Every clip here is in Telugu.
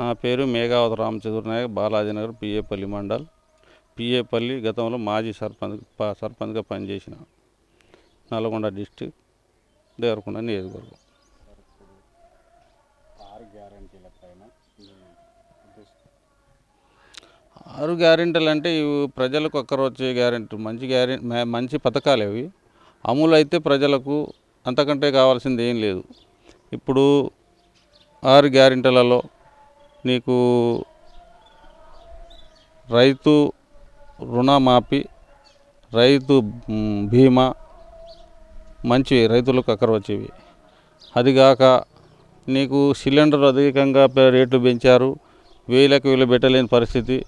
నా పేరు మేఘావతి రామచంద్ర నాయక్ బాలాజీనగర్ పిఏపల్లి మండల్. పిఏపల్లి గతంలో మాజీ సర్పంచ్ సర్పంచ్గా పనిచేసిన నల్గొండ డిస్టిక్ దేవరకొండ నియోజకవర్గం. ఆరు గ్యారంటీల పైన మీ ఉద్దేశం? ఆరు గ్యారెంటీలు అంటే ఇవి ప్రజలకు ఒక్కరు వచ్చే గ్యారెంటీ మంచి గ్యారెంటీ మంచి పథకాలు అవి. అమలు అయితే ప్రజలకు అంతకంటే కావాల్సింది ఏం లేదు. ఇప్పుడు ఆరు గ్యారెంటీలలో నీకు రైతు రుణమాఫీ రైతు బీమా మంచి రైతులకు అక్కడ వచ్చేవి అదిగాక నీకు సిలిండర్ అధికంగా రేట్లు పెంచారు. వేలకు వేలు పెట్టలేని పరిస్థితి.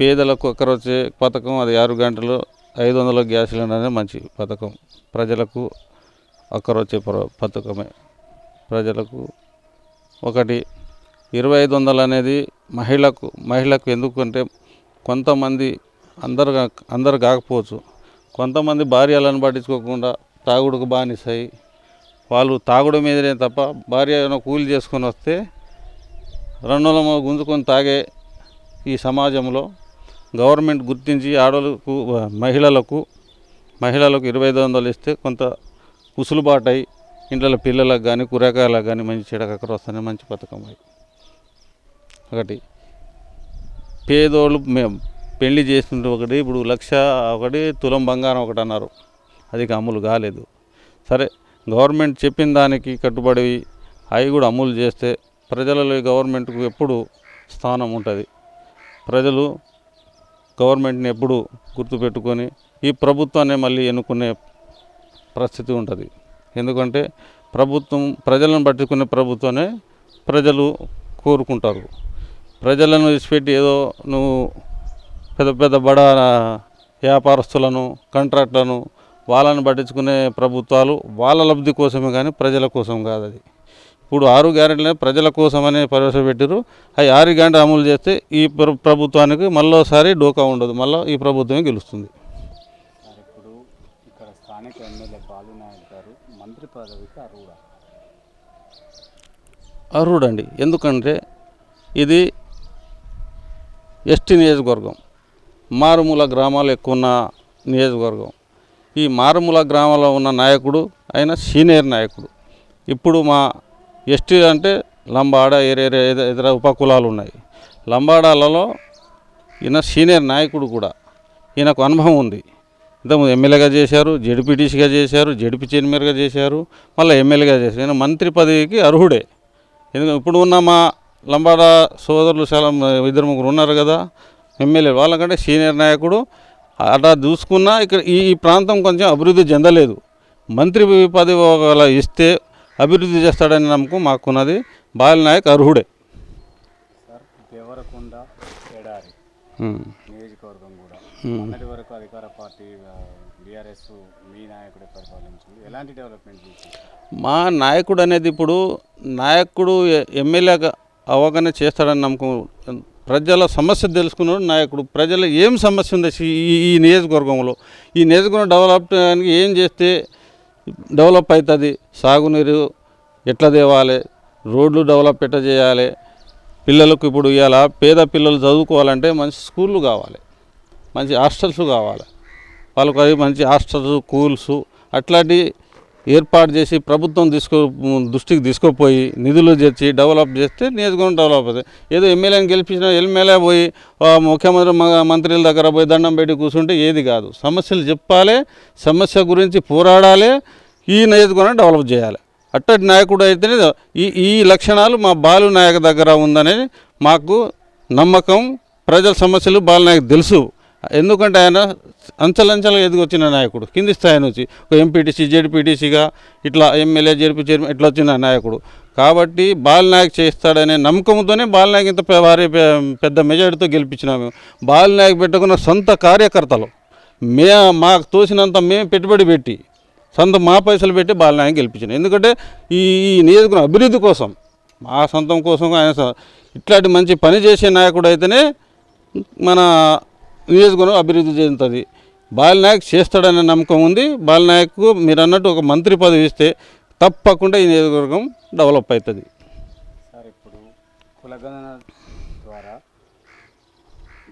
పేదలకు అక్కర వచ్చే పథకం అది ఆరు గంటలు ఐదు వందల గ్యాస్ సిలిండర్ అనేది మంచి పథకం. ప్రజలకు అక్కర వచ్చే ప్ర- పథకమే. ప్రజలకు ఒకటి ఇరవై ఐదు వందలు అనేది మహిళకు మహిళకు ఎందుకంటే కొంతమంది అందరు అందరు కాకపోవచ్చు. కొంతమంది భార్యలను పట్టించుకోకుండా తాగుడుకు బానిసాయి వాళ్ళు తాగుడు మీదనే తప్ప భార్య ఏమైనా కూలి చేసుకొని వస్తే రెండు గుంజుకొని తాగే ఈ సమాజంలో గవర్నమెంట్ గుర్తించి ఆడవాళ్ళకు మహిళలకు మహిళలకు ఇరవై ఐదు వందలు ఇస్తే కొంత కుసులుబాటై ఇంట్లో పిల్లలకు కానీ కూరగాయలకు కానీ మంచి చెడకక్కడ వస్తానే మంచి పథకం అది. ఒకటి. పేదోళ్ళు మేము పెళ్ళి చేస్తుంటే ఒకటి ఇప్పుడు లక్ష ఒకటి తులం బంగారం ఒకటి అన్నారు. అది అమలు కాలేదు. సరే గవర్నమెంట్ చెప్పిన దానికి కట్టుబడి అవి కూడా అమలు చేస్తే ప్రజలలో గవర్నమెంట్కు ఎప్పుడు స్థానం ఉంటుంది. ప్రజలు గవర్నమెంట్ని ఎప్పుడు గుర్తుపెట్టుకొని ఈ ప్రభుత్వాన్ని మళ్ళీ ఎన్నుకునే పరిస్థితి ఉంటుంది. ఎందుకంటే ప్రభుత్వం ప్రజలను పట్టుకునే ప్రభుత్వాన్ని ప్రజలు కోరుకుంటారు. ప్రజలను విడిచిపెట్టి ఏదో నువ్వు పెద్ద పెద్ద బడా వ్యాపారస్తులను కాంట్రాక్టులను వాళ్ళని పట్టించుకునే ప్రభుత్వాలు వాళ్ళ లబ్ధి కోసమే కానీ ప్రజల కోసం కాదు అది. ఇప్పుడు ఆరు గ్యారెంటీలు ప్రజల కోసమనే ప్రవేశపెట్టారు అవి ఆరు గ్యారెంటీ అమలు చేస్తే ఈ ప్ర- ప్రభుత్వానికి మళ్ళీసారి డోకా ఉండదు. మళ్ళీ ఈ ప్రభుత్వమే గెలుస్తుంది. సార్ ఇప్పుడు ఇక్కడ స్థానిక ఎమ్మెల్యే గారు మంత్రి పదవికి అర్హుడా? అర్హుడండి. ఎందుకంటే ఇది ఎస్టీ నియోజకవర్గం. మారుమూల గ్రామాలు ఎక్కువ ఉన్న నియోజకవర్గం. ఈ మారుమూల గ్రామంలో ఉన్న నాయకుడు ఆయన సీనియర్ నాయకుడు. ఇప్పుడు మా ఎస్టీ అంటే లంబాడ ఏరేరే ఇతర ఉపకులాలు ఉన్నాయి. లంబాడాలలో ఈయన సీనియర్ నాయకుడు కూడా. ఈయనకు అనుభవం ఉంది. ఇంతకుముందు ఎమ్మెల్యేగా చేశారు జడ్పీటీసీగా చేశారు జడ్పీ చైర్మన్గా చేశారు మళ్ళీ ఎమ్మెల్యేగా చేశారు. ఈయన మంత్రి పదవికి అర్హుడే. ఎందుకంటే ఇప్పుడు ఉన్న మా లంబాడ సోదరులు చాలా ఇద్దరు ముగ్గురు ఉన్నారు కదా ఎమ్మెల్యే. వాళ్ళకంటే సీనియర్ నాయకుడు అట్లా చూసుకున్నా ఇక్కడ ఈ ఈ ప్రాంతం కొంచెం అభివృద్ధి చెందలేదు. మంత్రి పదవి ఒకవేళ ఇస్తే అభివృద్ధి చేస్తాడని నమ్మకం మాకున్నది. బాల నాయక్ అర్హుడే. సార్ దేవరకొండ ఎడారి ఉమ్. నియోజకవర్గం కూడా. మొన్నటి వరకు అధికార పార్టీ బీఆర్ఎస్ మీ నాయకుడే పరిపాలించింది. ఎలాంటి డెవలప్మెంట్ మా నాయకుడు అనేది ఇప్పుడు నాయకుడు ఎమ్మెల్యేగా అవగాహన చేస్తాడని నమ్మకం. ప్రజల సమస్య తెలుసుకున్నాడు నాయకుడు. ప్రజల ఏం సమస్య ఉంది ఈ ఈ నియోజకవర్గంలో. ఈ నియోజకవర్గం డెవలప్ చేయడానికి ఏం చేస్తే డెవలప్ అవుతుంది? సాగునీరు ఎట్లా తేవాలి? రోడ్లు డెవలప్ ఎట్లా చేయాలి? పిల్లలకు ఇప్పుడు ఇవాళ పేద పిల్లలు చదువుకోవాలంటే మంచి స్కూళ్ళు కావాలి. మంచి హాస్టల్స్ కావాలి. వాళ్ళకు అవి మంచి హాస్టల్స్ స్కూల్స్ అట్లాంటి ఏర్పాటు చేసి ప్రభుత్వం తీసుకో దృష్టికి తీసుకుపోయి నిధులు తెచ్చి డెవలప్ చేస్తే నియోజకవర్గం డెవలప్ అవుతుంది. ఏదో ఎమ్మెల్యేని గెలిపించిన ఎమ్మెల్యే పోయి ముఖ్యమంత్రి మంత్రుల దగ్గర పోయి దండం పెట్టి కూర్చుంటే ఏది కాదు. సమస్యలు చెప్పాలి సమస్య గురించి పోరాడాలి ఈ నియోజకవర్గం డెవలప్ చేయాలి. అట్టటి నాయకుడు అయితేనే ఈ ఈ లక్షణాలు మా బాలు నాయక్ దగ్గర ఉందని మాకు నమ్మకం ప్రజల సమస్యలు బాలు తెలుసు. ఎందుకంటే ఆయన అంచెలంచెలుగా ఎదిగొచ్చిన నాయకుడు. కింది స్థాయి నుంచి ఒక ఎంపీటీసీ జెడ్పీటీసీగా ఇట్లా ఎమ్మెల్యే జెడ్పీ చైర్మన్ ఇట్లా వచ్చిన నాయకుడు. కాబట్టి బాలనాయక్ చేస్తాడనే నమ్మకంతోనే బాలనాయక్ ఇంత వారి పెద్ద మెజారిటీతో గెలిపించినాము బాలనాయక్ పెట్టుకున్న సొంత కార్యకర్తలు. మే మాకు తోసినంత మేము పెట్టుబడి పెట్టి సొంత మా పైసలు పెట్టి బాలనాయకం నాయక్ గెలిపించినాం. ఎందుకంటే ఈ ఈ నియోజకవర్గం అభివృద్ధి కోసం మా సొంతం కోసం ఆయన ఇట్లాంటి మంచి పని చేసే నాయకుడు అయితేనే మన నియోజకవర్గం అభివృద్ధి చెందుతుంది. బాలనాయక్ చేస్తాడనే నమ్మకం ఉంది. బాలనాయక్కు మీరు అన్నట్టు ఒక మంత్రి పదవి ఇస్తే తప్పకుండా ఈ నియోజకవర్గం డెవలప్ అవుతుంది. సార్ ఇప్పుడు కులగణన ద్వారా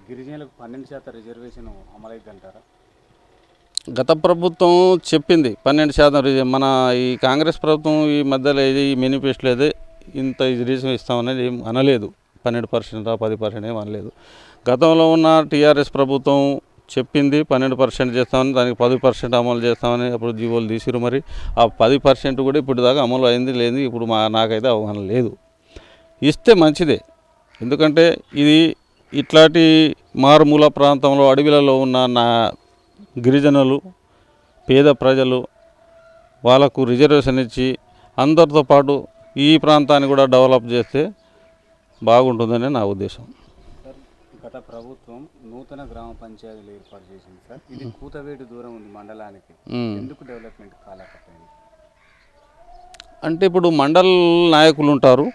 గిరిజనులకు పన్నెండు శాతం రిజర్వేషన్ అమలైద్దంటారా గత ప్రభుత్వం చెప్పింది పన్నెండు శాతం మన ఈ కాంగ్రెస్ ప్రభుత్వం ఈ మధ్యలో ఏది ఈ మేనిఫెస్టోలో అయితే ఇంత రిజర్వేషన్ ఇస్తామనేది ఏం అనలేదు. పన్నెండు పర్సెంట్ పది పర్సెంట్ ఏం అనలేదు. గతంలో ఉన్న టీఆర్ఎస్ ప్రభుత్వం చెప్పింది పన్నెండు పర్సెంట్ చేస్తామని దానికి పది పర్సెంట్ అమలు చేస్తామని అప్పుడు జీవోలు తీసిరు మరి. ఆ పది పర్సెంట్ కూడా ఇప్పుడు దాకా అమలు అయింది లేదు ఇప్పుడు మా నాకైతే అవగాహన లేదు. ఇస్తే మంచిదే. ఎందుకంటే ఇది ఇట్లాంటి మారుమూల ప్రాంతంలో అడవిలలో ఉన్న నా గిరిజనులు పేద ప్రజలు వాళ్ళకు రిజర్వేషన్ ఇచ్చి అందరితో పాటు ఈ ప్రాంతాన్ని కూడా డెవలప్ చేస్తే బాగుంటుందని నా ఉద్దేశం. గత ప్రభుత్వం నూతన గ్రామ పంచాయతీలు ఏర్పాటు చేసింది సార్. ఇది కూతవేటు దూరం ఉంది మండలానికి. ఎందుకు డెవలప్మెంట్ కాలేకపోయింది అంటే ఇప్పుడు మండల నాయకులు ఉంటారు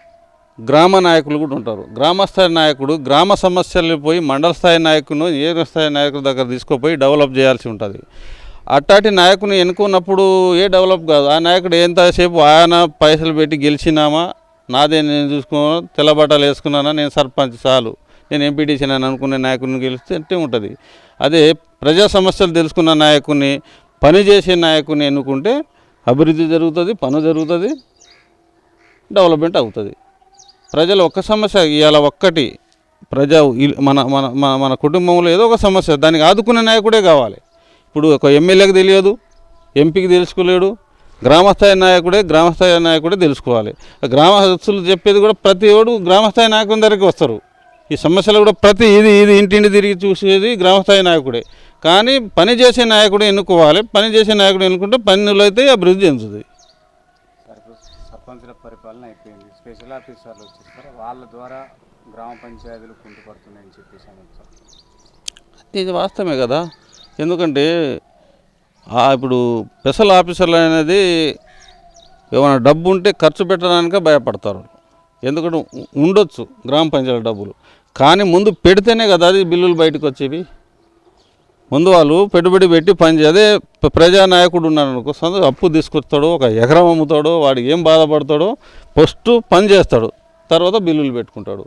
గ్రామ నాయకులు కూడా ఉంటారు. గ్రామ స్థాయి నాయకుడు గ్రామ సమస్యలు పోయి మండల స్థాయి నాయకును ఏ స్థాయి నాయకుడి దగ్గర తీసుకుపోయి డెవలప్ చేయాల్సి ఉంటుంది. అట్టాటి నాయకుని ఎన్నుకున్నప్పుడు ఏ డెవలప్ కాదు. ఆ నాయకుడు ఎంతసేపు ఆయన పైసలు పెట్టి గెలిచినామా నాదే నేను చూసుకో తెల్లబట్టలు వేసుకున్నానా నేను సర్పంచ్ చాలు. నేను ఎంపీటీసీ అని అనుకునే నాయకుడిని గెలిస్తే ఉంటుంది. అదే ప్రజా సమస్యలు తెలుసుకున్న నాయకుడిని పని చేసే నాయకుని ఎన్నుకుంటే అభివృద్ధి జరుగుతుంది పను జరుగుతుంది డెవలప్మెంట్ అవుతుంది. ప్రజలు ఒక్క సమస్య ఇవాళ ఒక్కటి ప్రజా మన మన మన మన కుటుంబంలో ఏదో ఒక సమస్య దానికి ఆదుకునే నాయకుడే కావాలి. ఇప్పుడు ఒక ఎమ్మెల్యేకి తెలియదు ఎంపీకి తెలుసుకోలేడు గ్రామస్థాయి నాయకుడే గ్రామస్థాయి నాయకుడే తెలుసుకోవాలి. గ్రామస్తులు చెప్పేది కూడా ప్రతి ఒడు గ్రామస్థాయి నాయకుని దగ్గరికి వస్తారు. ఈ సమస్యలు కూడా ప్రతి ఇది ఇది ఇంటింటి తిరిగి చూసేది గ్రామస్థాయి నాయకుడే. కానీ పని చేసే నాయకుడు ఎన్నుకోవాలి పని చేసే నాయకుడు ఎన్నుకుంటే పనులు అయితే అభివృద్ధి చెందుతుంది. సర్పంచుల పరిపాలన అయిపోయింది. స్పెషల్ ఆఫీసర్లు వచ్చేస్తారు. వాళ్ళ ద్వారా గ్రామ పంచాయతీలు కుంటుపడుతున్నాయని చెప్పేసి ఇది వాస్తవమే కదా. ఎందుకంటే ఇప్పుడు స్పెషల్ ఆఫీసర్లు అనేది ఏమైనా డబ్బు ఉంటే ఖర్చు పెట్టడానికే భయపడతారు. ఎందుకంటే ఉండొచ్చు గ్రామ పంచాయతీ డబ్బులు. కానీ ముందు పెడితేనే కదా అది బిల్లులు బయటకు వచ్చేవి. ముందు వాళ్ళు పెట్టుబడి పెట్టి పని అదే ప్రజానాయకుడు ఉన్నాడు అనుకో అప్పు తీసుకొస్తాడు ఒక ఎకరం అమ్ముతాడు వాడు ఏం బాధపడతాడో ఫస్ట్ పని చేస్తాడు. తర్వాత బిల్లులు పెట్టుకుంటాడు.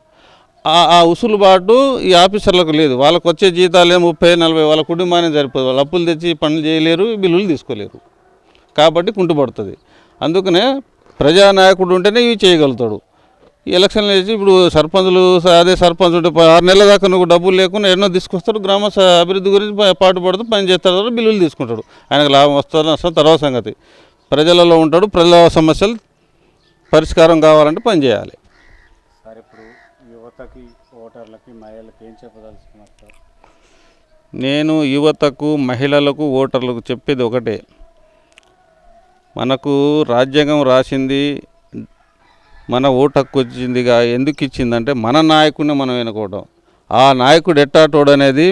ఆ ఉసులుబాటు ఈ ఆఫీసర్లకు లేదు. వాళ్ళకు వచ్చే జీతాలే ముప్పై నలభై వాళ్ళ కుటుంబానికి సరిపోదు. వాళ్ళు అప్పులు తెచ్చి పనులు చేయలేరు బిల్లులు తీసుకోలేరు. కాబట్టి కుంటుపడుతుంది. అందుకనే ప్రజానాయకుడు ఉంటేనే ఇవి చేయగలుగుతాడు. ఈ ఎలక్షన్లు వేసి ఇప్పుడు సర్పంచులు అదే సర్పంచ్ ఉంటే ఆరు నెలల దాకా నువ్వు డబ్బులు లేకుండా ఎన్నో తీసుకొస్తాడు గ్రామ అభివృద్ధి గురించి పాటుపడుతూ పని చేస్తాడు బిల్లులు తీసుకుంటాడు. ఆయనకు లాభం వస్తుందో నష్టం తర్వాత సంగతి. ప్రజలలో ఉంటాడు ప్రజల సమస్యలు పరిష్కారం కావాలంటే పని చేయాలి. యువతకి ఓటర్లకి మహిళలకి ఏం చెప్పదలుచుకున్నారు సార్? నేను యువతకు మహిళలకు ఓటర్లకు చెప్పేది ఒకటే. మనకు రాజ్యాంగం రాసింది మన ఓటు హక్కు వచ్చిందిగా ఎందుకు ఇచ్చిందంటే మన నాయకుడిని మనం ఎన్నుకోవడం. ఆ నాయకుడు ఎట్టాటోడు అనేది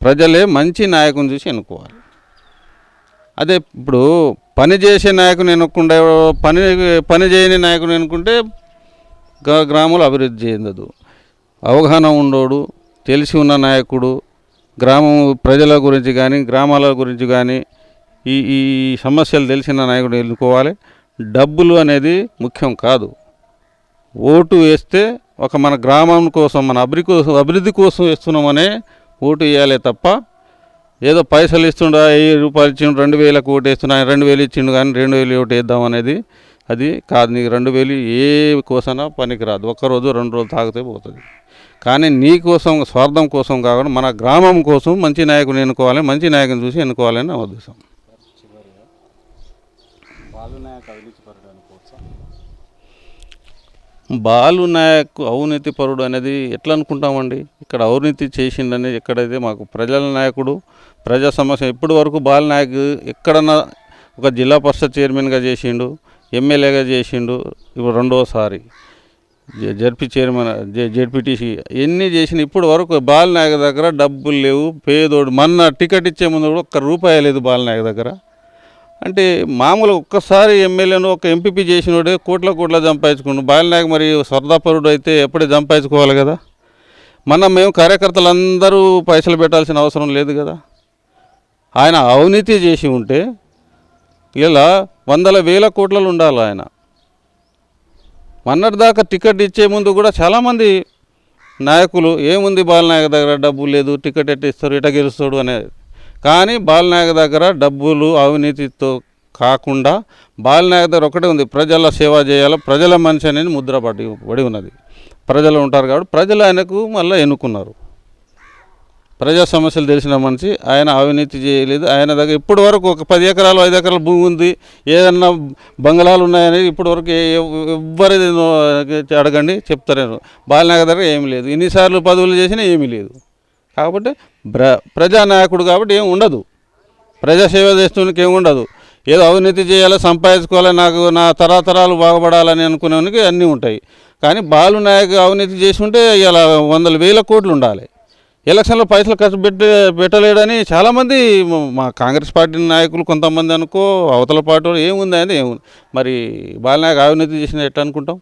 ప్రజలే మంచి నాయకుని చూసి ఎన్నుకోవాలి. అదే ఇప్పుడు పని చేసే నాయకుని ఎన్నుకుంటే పని పని చేయని నాయకుని ఎన్నుకుంటే గ్రా అభివృద్ధి చెందదు. అవగాహన ఉండోడు తెలిసి ఉన్న నాయకుడు గ్రామం ప్రజల గురించి కానీ గ్రామాల గురించి కానీ ఈ ఈ సమస్యలు తెలిసిన నాయకుడు ఎన్నుకోవాలి. డబ్బులు అనేది ముఖ్యం కాదు. ఓటు వేస్తే ఒక మన గ్రామం కోసం మన అభివృద్ధి కోసం అభివృద్ధి కోసం వేస్తున్నామనే ఓటు వేయాలి తప్ప ఏదో పైసలు ఇస్తుండ వెయ్యి రూపాయలు ఇచ్చిండు రెండు వేలకు ఓటు వేస్తున్నా రెండు వేలు ఇచ్చిండు కానీ రెండు వేలు ఓటు వేద్దాం అనేది అది కాదు నీకు రెండు వేలు ఏ కోసనా పనికిరాదు. ఒక్కరోజు రెండు రోజులు తాగితే పోతుంది. కానీ నీ కోసం స్వార్థం కోసం కాకుండా మన గ్రామం కోసం మంచి నాయకుని ఎన్నుకోవాలి మంచి నాయకుని చూసి ఎన్నుకోవాలని నా ఉద్దేశం. బాలు నాయక్ అవినీతి పరుడు బాలు నాయక్ అవినీతి పరుడు అనేది ఎట్లా అనుకుంటామండి? ఇక్కడ అవినీతి చేసిండని ఎక్కడైతే మాకు ప్రజల నాయకుడు ప్రజా సమస్య ఇప్పటి వరకు బాలు నాయక్ ఎక్కడన్నా ఒక జిల్లా పరిషత్ చైర్మన్గా చేసిండు ఎమ్మెల్యేగా చేసిండు ఇప్పుడు రెండోసారి. జడ్పీ చైర్మన్ జెడ్పీటీసీ ఎన్ని చేసిన ఇప్పుడు వరకు బాలనాయక దగ్గర డబ్బులు లేవు పేదోడు మొన్న టికెట్ ఇచ్చే ముందు కూడా ఒక్క రూపాయి లేదు బాలనాయక దగ్గర. అంటే మామూలుగా ఒక్కసారి ఎమ్మెల్యేను ఒక ఎంపీపీ చేసినోడే కోట్ల కోట్ల సంపాదించుకుండు. బాలనాయక్ మరి సరదాపరుడు అయితే ఎప్పుడే సంపాదించుకోవాలి కదా? మన మేము కార్యకర్తలందరూ పైసలు పెట్టాల్సిన అవసరం లేదు కదా? ఆయన అవినీతి చేసి ఉంటే ఇలా వందల వేల కోట్లలో ఉండాలి ఆయన. మొన్నటిదాకా టికెట్ ఇచ్చే ముందు కూడా చాలామంది నాయకులు ఏముంది బాలనాయక దగ్గర డబ్బు లేదు టికెట్ ఎట్ట ఇస్తారు ఇట గెలుస్తాడు అనేది కానీ బాలనాయక దగ్గర డబ్బులు అవినీతితో కాకుండా బాలనాయక దగ్గర ఒకటే ఉంది ప్రజల సేవ చేయాలి ప్రజల మనిషి అనేది ముద్ర పడి పడి ఉన్నది. ప్రజలు ఉంటారు కాబట్టి ప్రజలు ఆయనకు మళ్ళీ ఎన్నుకున్నారు. ప్రజా సమస్యలు తెలిసిన మనిషి ఆయన అవినీతి చేయలేదు. ఆయన దగ్గర ఇప్పటి వరకు ఒక పది ఎకరాలు ఐదు ఎకరాల భూమి ఉంది. ఏదన్నా బంగళాలు ఉన్నాయని ఇప్పటి వరకు ఎవ్వరి అడగండి చెప్తారు బాలనగర్ దగ్గర ఏమీ లేదు. ఎన్నిసార్లు పదవులు చేసినా ఏమీ లేదు. కాబట్టి ప్ర ప్రజానాయకుడు కాబట్టి ఏం ఉండదు. ప్రజాసేవ చేస్తున్నకి ఏమి ఉండదు. ఏదో అవినీతి చేయాలి సంపాదించుకోవాలి నాకు నా తరతరాలు బాగుపడాలని అనుకునేవానికి అన్నీ ఉంటాయి. కానీ బాలు నాయక్ అవినీతి చేసి ఉంటే ఇలా వందల వేల కోట్లు ఉండాలి. ఎలక్షన్లో పైసలు ఖర్చు పెట్టే పెట్టలేడని చాలామంది మా కాంగ్రెస్ పార్టీ నాయకులు కొంతమంది అనుకో అవతల పార్టీ ఏముంది అని ఏముంది. మరి బాలనాయక్ అవినీతి చేసిన ఎట్లా అనుకుంటాం?